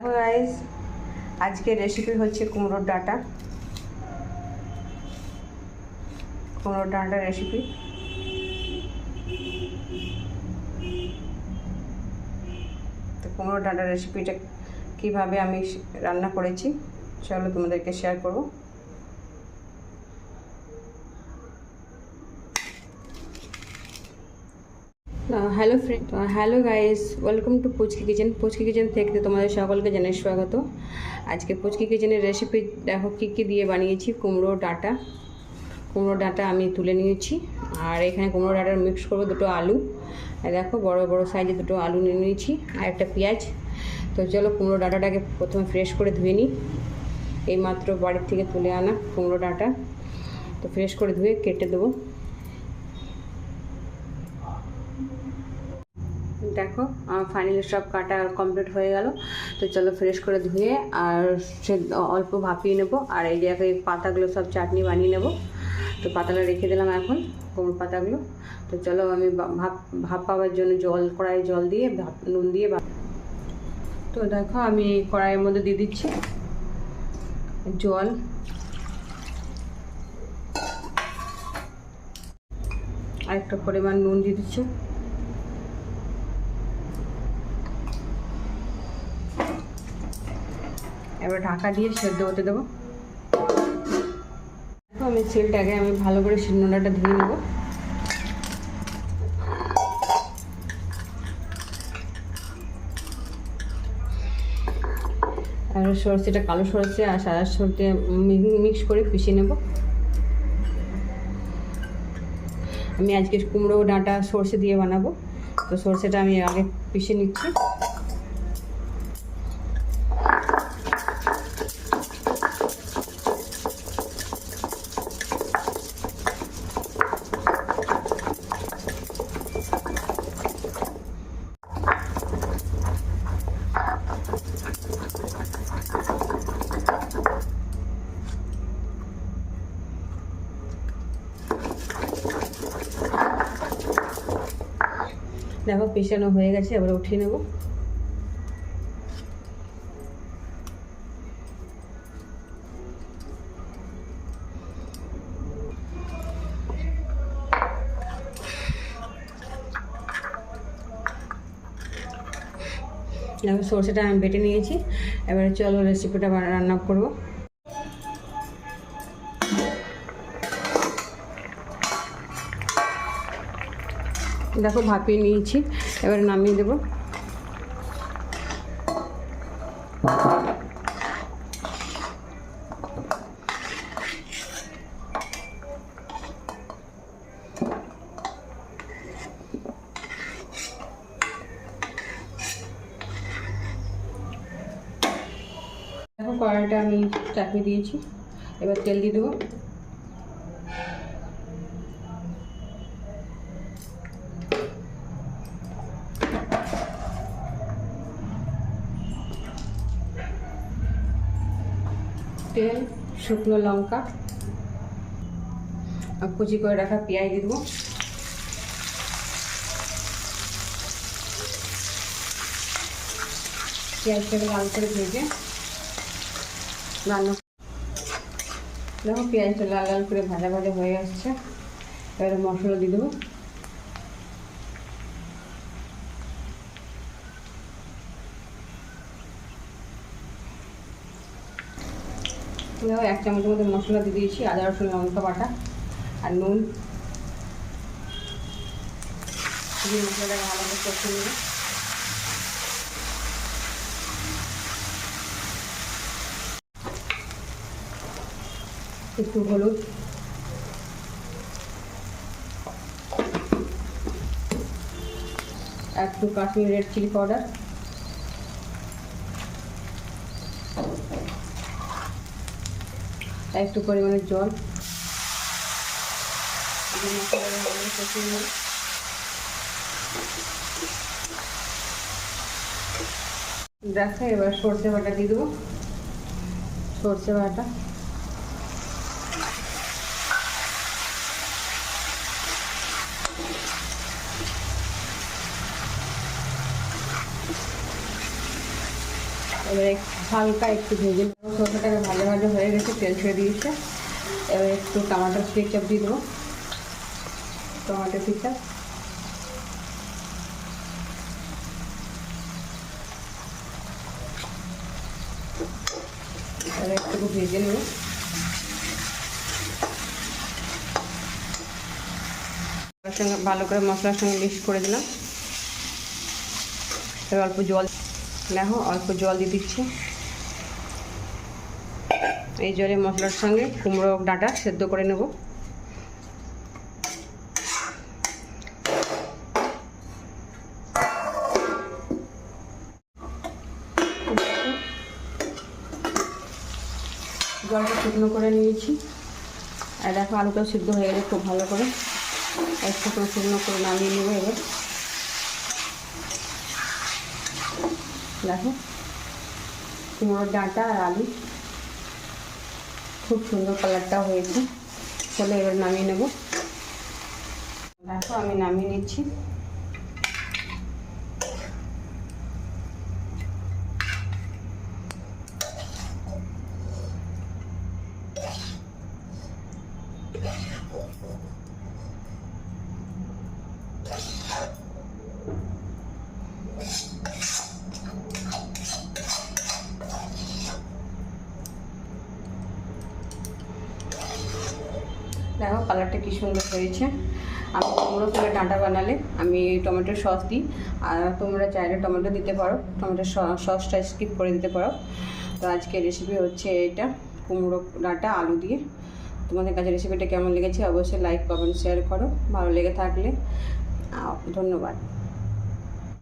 Guys আজকে recipe হচ্ছে কুমড়োর ডাঁটা। কুমড়োর ডাঁটা রেসিপি তো কুমড়োর ডাঁটা রেসিপিটা কীভাবে আমি রান্না করেছি, চলো তোমাদেরকে শেয়ার করব। Hello friend hello guys welcome to Puchki kitchen Puchki kitchen থেকে তোমাদের সকলকে জানাই স্বাগত। আজকে পুচকি কিচেনের রেসিপি দেখো কী কী দিয়ে বানিয়েছি, কুমড়ো, ডাঁটা। কুমড়ো, ডাঁটা আমি তুলে নিয়েছি। আর এখানে কুমড়ো ডাঁটার মিক্স করব দুটো আলু। দেখো বড় বড় সাইজে দুটো আলু নিয়ে নিয়েছি আর একটা পেঁয়াজ। তো চলো কুমড়ো, ডাঁটাটাকে প্রথমে ফ্রেশ করে ধুয়ে নিই। এইমাত্র বাড়ির থেকে তুলে আনা কুমড়ো, ডাঁটা। তো ফ্রেশ করে ধুয়ে কেটে দেবো। দেখো, আমার ফাইনালি সব কাটা কমপ্লিট হয়ে গেল। তো চলো ফ্রেশ করে ধুয়ে আর সে অল্প ভাপিয়ে নেব। আর এই জায়গায় পাতাগুলো সব চাটনি বানিয়ে নেব। তো পাতাটা রেখে দিলাম এখন কোমর পাতাগুলো। তো চলো আমি ভাপ ভাপ পাওয়ার জন্য জল কড়াই জল দিয়ে ভাপ, নুন দিয়ে ভাপ, তো দেখো আমি কড়াইয়ের মধ্যে দিয়ে দিচ্ছি জল। আরেকটা পরিমাণ নুন দিয়ে দিচ্ছি। এবার ঢাকা দিয়ে সেদ্ধ হতে দেবো। দেখো, আমি সিলটাকে আমি ভালো করে শিলনোড়াটা ধুয়ে নেব। আর সরষেটা, কালো সরষে আর সাদা সরষে মিক্স করে পিষে নেব। আমি আজকে কুমড়ো, ডাঁটা, সরষে দিয়ে বানাবো। তো সরষেটা আমি আগে পিষে নিচ্ছি। দেখো পেশানো হয়ে গেছে, এবার উঠিয়ে নেব। সর্ষেটা আমি বেটে নিয়েছি। এবারে চলো রেসিপিটা রান্না করব। দেখো ভাপিয়ে নিয়েছি। এবার নামিয়ে দেবো। কড়াইটা আমি চাপিয়ে দিয়েছি। এবার তেল দিয়ে দেবো। তেল, শুকনো লঙ্কা, আর কুচি করে রাখা পেঁয়াজ দিয়ে দেবো। পেঁয়াজটাকে লাল করে ভেজে রান্না দেখো পেঁয়াজটা লাল লাল করে ভাজা ভাজা হয়ে আসছে। এবারে মশলা দিয়ে দেবো। দেখো এক চামচের মধ্যে মশলা দিয়ে দিয়েছি, আদা, রসুন, লঙ্কা বাটা আর নুন। দিয়ে মশলাটাকে ভালো করে কষিয়ে নেব। একটু হলুদ। একটু কাশ্মীর রেড চিলি পাউডার একটু পরিমাণে জল। দেখো এবার সর্ষে বাটা দিয়ে দেবো সর্ষে বাটা এবারে হালকা একটু ভেজে সরষেটাকে ভাজা ভাজা হয়ে গেছে, তেল ছেড়ে দিয়েছে। এবারে একটু টমাটো কেচাপ দিয়ে দেবো। টমাটো কেচাপ একটু ভেজে নেব। সঙ্গে, ভালো করে মশলার সঙ্গে মিক্স করে দিলাম। এবার অল্প জল দেখো অল্প জল দিয়ে দিচ্ছি। এই জলে মশলার সঙ্গে কুমড়ো, ডাঁটা সেদ্ধ করে নেব। জলটা শুকনো করে নিয়েছি। আর দেখো আলুটা সিদ্ধ হয়ে গেছে খুব ভালো করে। এক শুকনো শুকনো করে নামিয়ে নেব এবার। দেখো। কুমড়োর ডাঁটা আর আলু। খুব সুন্দর কালারটা হয়েছে। চলো এবার নামিয়ে নেব। দেখো, আমি নামিয়ে নিচ্ছি। দেখো কালারটা কী সুন্দর হয়েছে। আমি কুমড়ো ফুলের ডাঁটা বানালে, আমি টমেটোর সস দিই। আর তোমরা চাইলে টমেটো দিতে পারো। টমেটো সসটা স্কিপ করে দিতে পারো। তো আজকে রেসিপি হচ্ছে এটা, কুমড়ো ডাঁটা, আলু দিয়ে। তোমাদের কাছে রেসিপিটা কেমন লেগেছে অবশ্যই লাইক কমেন্ট শেয়ার করো। ভালো লেগে থাকলে ধন্যবাদ।